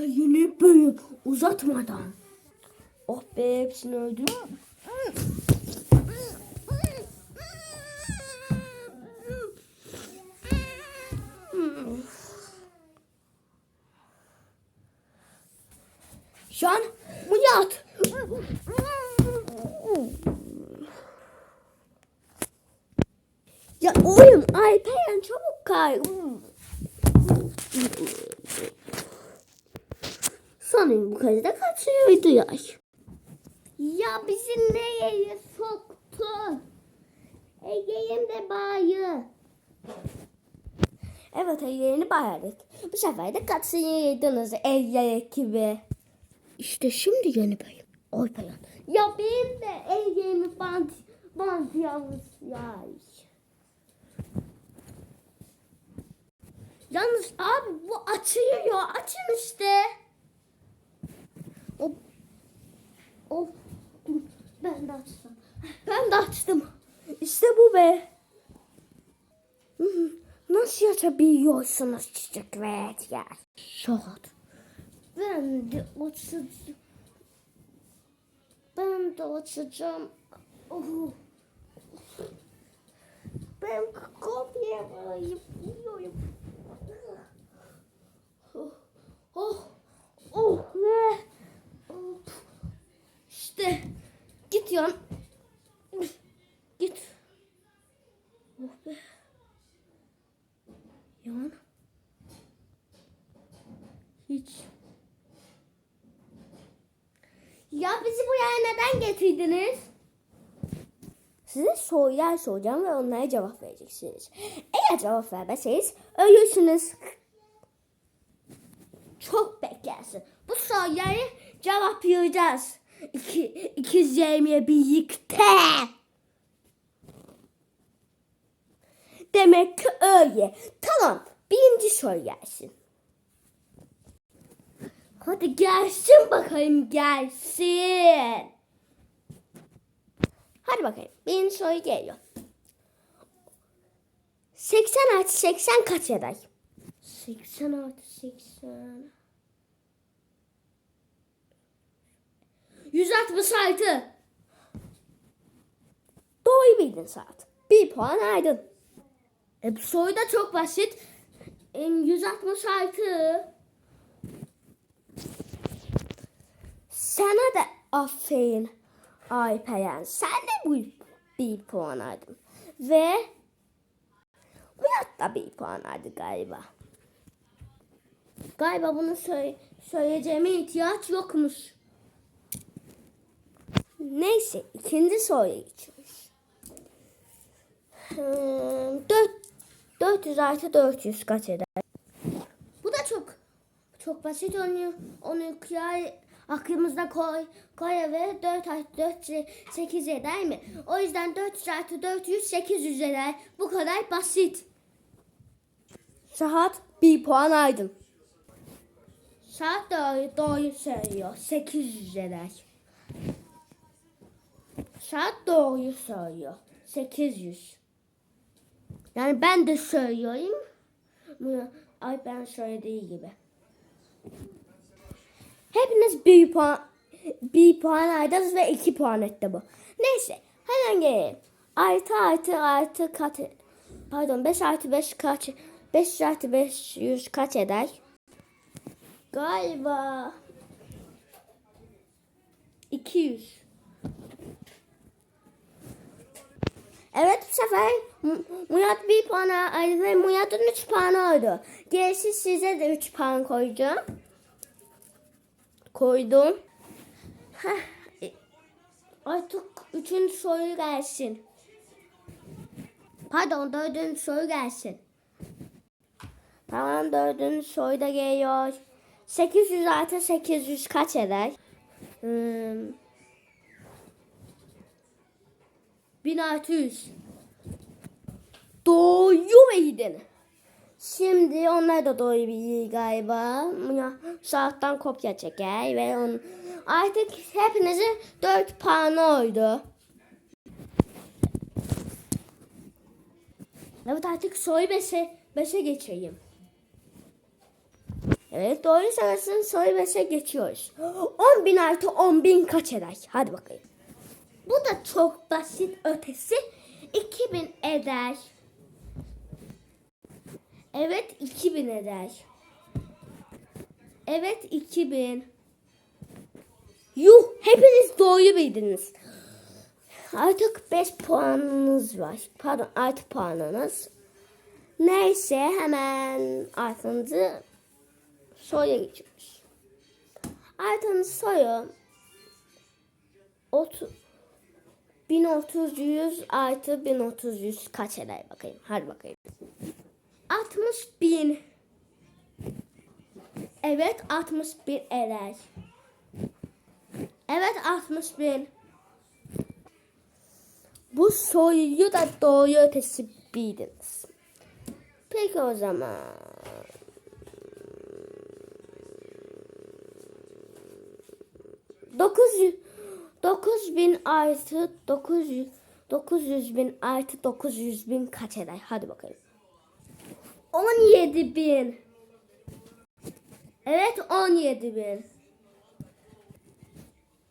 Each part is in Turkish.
yeni bölüm uzatmadan. Oh be hepsini öldüm. Can uyat. Ya oğlum Alperen çabuk kay. Sanırım bu kez de kaçıyordu ya. Ya bizi nereye soktun? Ege'yim de bayı. Evet Ege'ni bayardık. Bu sefer de kaçıyordunuz Ege ekibi. İşte şimdi yeni bayım. Oy bayan. Ya benim de Ege'mi bant, bant yalnız ya. Yalnız abi bu açıyor. Açın işte. Of. Of. Dur, Ben de açtım. Ben de açtım. İşte bu be. Nasıl açabiliyorsunuz çiçek ve etker? Şok. Ben de açacağım. Ben de açacağım. Oh. Ben kopya yapıyorum. Oh, oh, oh ne? Oh. İşte git yan. Git. Oh be. Yan. Hiç. Ya bizi getirdiniz? Size sorular soracağım ve onlara cevap vereceksiniz. Eğer cevap vermezseniz ölürsünüz. Çok beklersin. Bu soruları cevaplayacağız. İki, ikizlerimle birlikte. Demek ki öyle. Tamam. Birinci soru gelsin. Hadi gelsin bakayım gelsin. Hadi bakayım. Birinci soru geliyor. 80 artı 80 kaç eder? 80 artı 80. 166. Doğru bildin saat. Bir puan aydın. E bu soru da çok basit. E, 166. Sana da aferin Alperen. Sen de bu bir puan aldın. Ve Murat da bir puan aldı galiba. Galiba bunu söyle, söyleyeceğime ihtiyaç yokmuş. Neyse ikinci soruya geçiyoruz. Hmm, dört, 400 artı 400 kaç eder? Bu da çok çok basit onu onu kıyar aklımızda koy koy ve 4 artı 4 8 eder mi? O yüzden 400 artı 400 800 eder. Bu kadar basit. Saat bir puan aydın. Saat doğru, doğru söylüyor. 800 eder. Saat doğru söylüyor. 800. Yani ben de söylüyorum. Ay ben söylediği gibi. Hepiniz bir puan bir puan aldınız ve iki puan etti bu. Neyse hemen gelelim. Artı artı artı kaç pardon 5 artı 5 kaç 5 artı 500 kaç eder? Galiba 200. Evet bu sefer Mu- Murat bir puan aldı ve Murat'ın 3 puan oldu. Gerisi size de 3 puan koyacağım. Koydum. Heh, Artık üçüncü soru gelsin. Pardon dördüncü soru gelsin. Tamam dördüncü soru da geliyor. 800 artı 800 kaç eder? Hmm. 1600. Doğru bildin. Şimdi onlar da doğru biliyor galiba. Saatten kopya çeker ve on... artık hepinizin 4 puanı oldu. Evet artık soru 5'e 5'e geçeyim. Evet doğru sanırsın soru 5'e geçiyoruz. 10 bin artı 10 bin kaç eder? Hadi bakayım. Bu da çok basit ötesi 2000 eder. Evet 2000 eder. Evet 2000. Yuh hepiniz doğru bildiniz. Artık 5 puanınız var. Pardon artı puanınız. Neyse hemen artınızı soruya geçiyoruz. Artınızı soru. 30 1030 100 artı 1030 100 kaç eder bakayım. Hadi bakayım. 60 bin. Evet 61 eder. Evet 60 bin. Bu soruyu da doğru ötesi bildiniz. Peki o zaman. Dokuz dokuz bin artı dokuz dokuz yüz bin artı dokuz yüz bin kaç eder? Hadi bakalım. On yedi bin. Evet on yedi bin.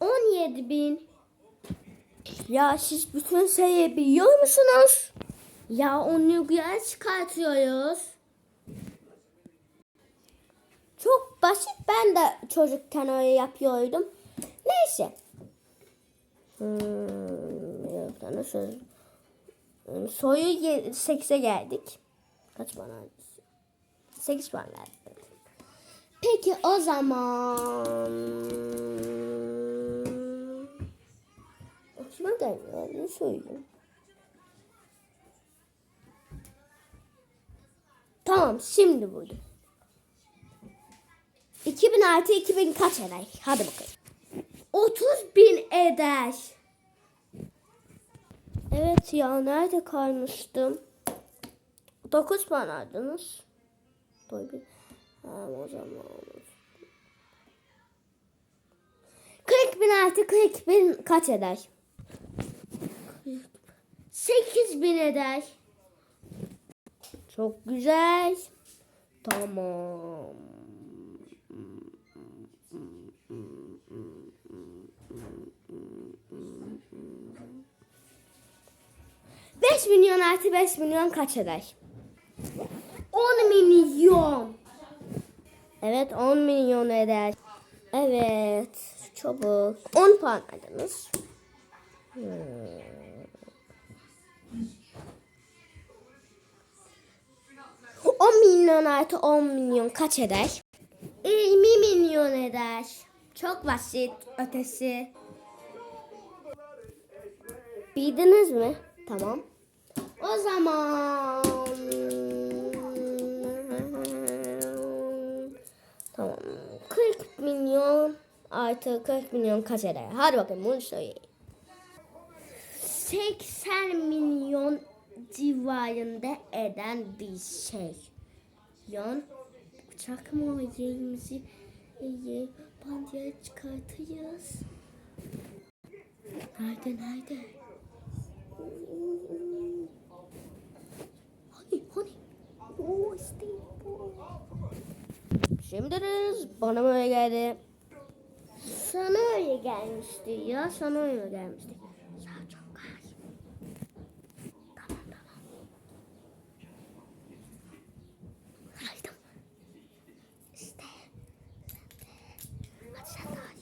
On yedi bin. Ya siz bütün sayıyı biliyor musunuz? Ya onu güzel çıkartıyoruz. Çok basit. Ben de çocukken öyle yapıyordum. Neyse. Hmm, yok? Hmm, Soyu 8'e geldik. Kaç puan aldık? 8 puan geldik. Peki o zaman... Aklıma gelmiyor. Ne söyleyeyim? Tamam şimdi buldum. 2000 artı 2000 kaç eder? Hadi bakalım. 30 bin eder. Evet ya nerede kalmıştım? 9 puan aldınız. Tabii. Tamam o zaman. 40 bin artı 40 bin kaç eder? 8 bin eder. Çok güzel. Tamam. Beş milyon artı beş milyon kaç eder? On milyon. Evet on milyon eder. Evet çabuk. On puan aldınız. Hmm. 10 milyon artı 10 milyon kaç eder? 20 milyon eder. Çok basit ötesi. Bildiniz mi? Tamam. O zaman... milyon artı 40 milyon kaç eder? Hadi bakayım bunu söyleyeyim. 80 milyon civarında eden bir şey. Yan bıçak mı yerimizi e, bandiye çıkartırız. Nerede nerede? Hani hani? Oo bu. Şimdi bana böyle geldi. Sana öyle gelmişti ya. Sana öyle gelmişti. Ya çok az. Tamam tamam. Haydi. İşte. Hadi sen de hadi.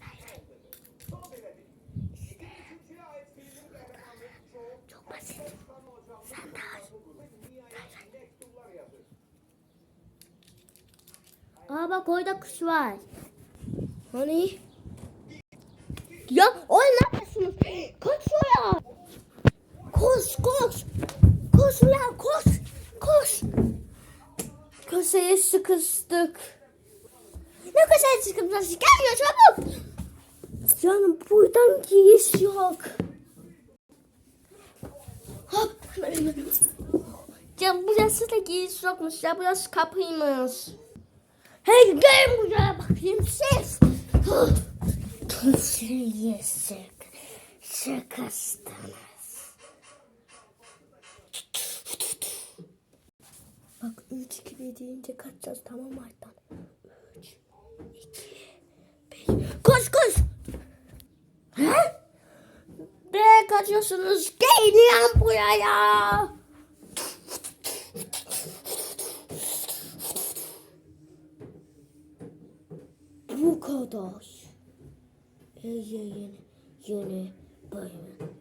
Haydi. İşte. Çok basit. Sen de hadi. Haydi. Aa bak orada kuş var. Hani? Ya o ne yapıyorsunuz? Koş şuraya. Koş koş. Koş uyan koş. Koş. Köşeye sıkıştık. Ne köşeye sıkıştık? Gelmiyor çabuk. Canım buradan giriş yok. Hop. Ya burası da giriş yokmuş ya burası kapıymış. Hey gel buraya bakayım ses. Kimseye sık. Sıkıştınız. Bak 3 2 deyince kaçacağız tamam mı Aytan? 3 2 5 Koş koş. He? Nereye kaçıyorsunuz? Geliyorum buraya. Bu kadar. Yeni, yeni bölümün